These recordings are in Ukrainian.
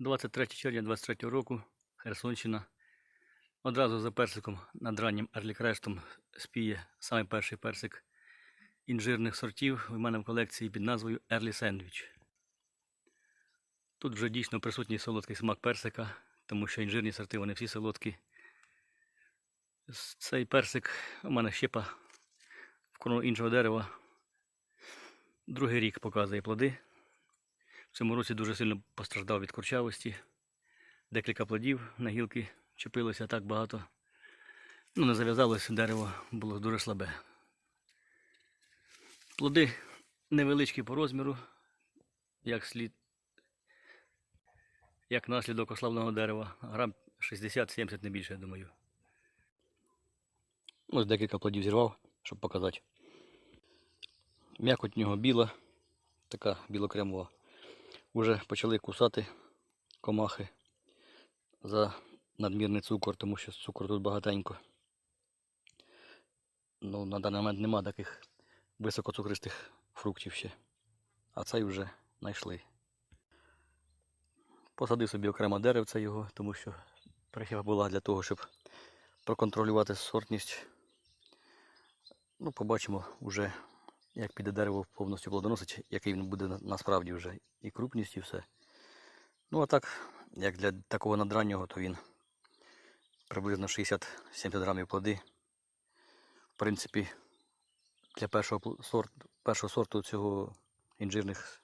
23 червня 23 року, Херсонщина. Одразу за персиком над раннім ерлікрештом спіє саме перший персик інжирних сортів у мене в колекції під назвою Early Sandwich. Тут вже дійсно присутній солодкий смак персика, тому що інжирні сорти вони всі солодкі. Цей персик у мене щепа в крону іншого дерева. Другий рік показує плоди. В цьому році дуже сильно постраждав від курчавості. Декілька плодів на гілки чепилося так багато. Ну, не зав'язалось, дерево було дуже слабе. Плоди невеличкі по розміру, як слід, як наслідок ослабленого дерева. Грам 60-70 не більше, я думаю. Ось декілька плодів зірвав, щоб показати. М'якоть нього біла, така білокремова. Уже почали кусати комахи за надмірний цукор, тому що цукру тут багатенько. Ну, на даний момент нема таких високоцукристих фруктів ще. А цей вже знайшли. Посадив собі окремо деревце його, тому що прихива була для того, щоб проконтролювати сортність. Ну, побачимо вже, як піде дерево повністю плодоносить, який він буде насправді вже і крупність, і все. Ну, а так, як для такого надраннього, то він приблизно 60-70 грамів плоди. В принципі, для першого сорту, першого сорту цього інжирних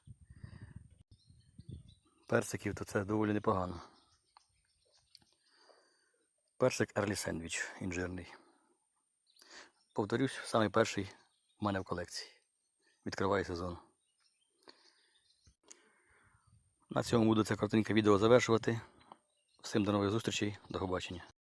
персиків, то це доволі непогано. Персик Early Sandwich інжирний. Повторюсь, самий перший в мене в колекції. Відкриває сезон. На цьому буду це коротеньке відео завершувати. Всім до нових зустрічей, до побачення.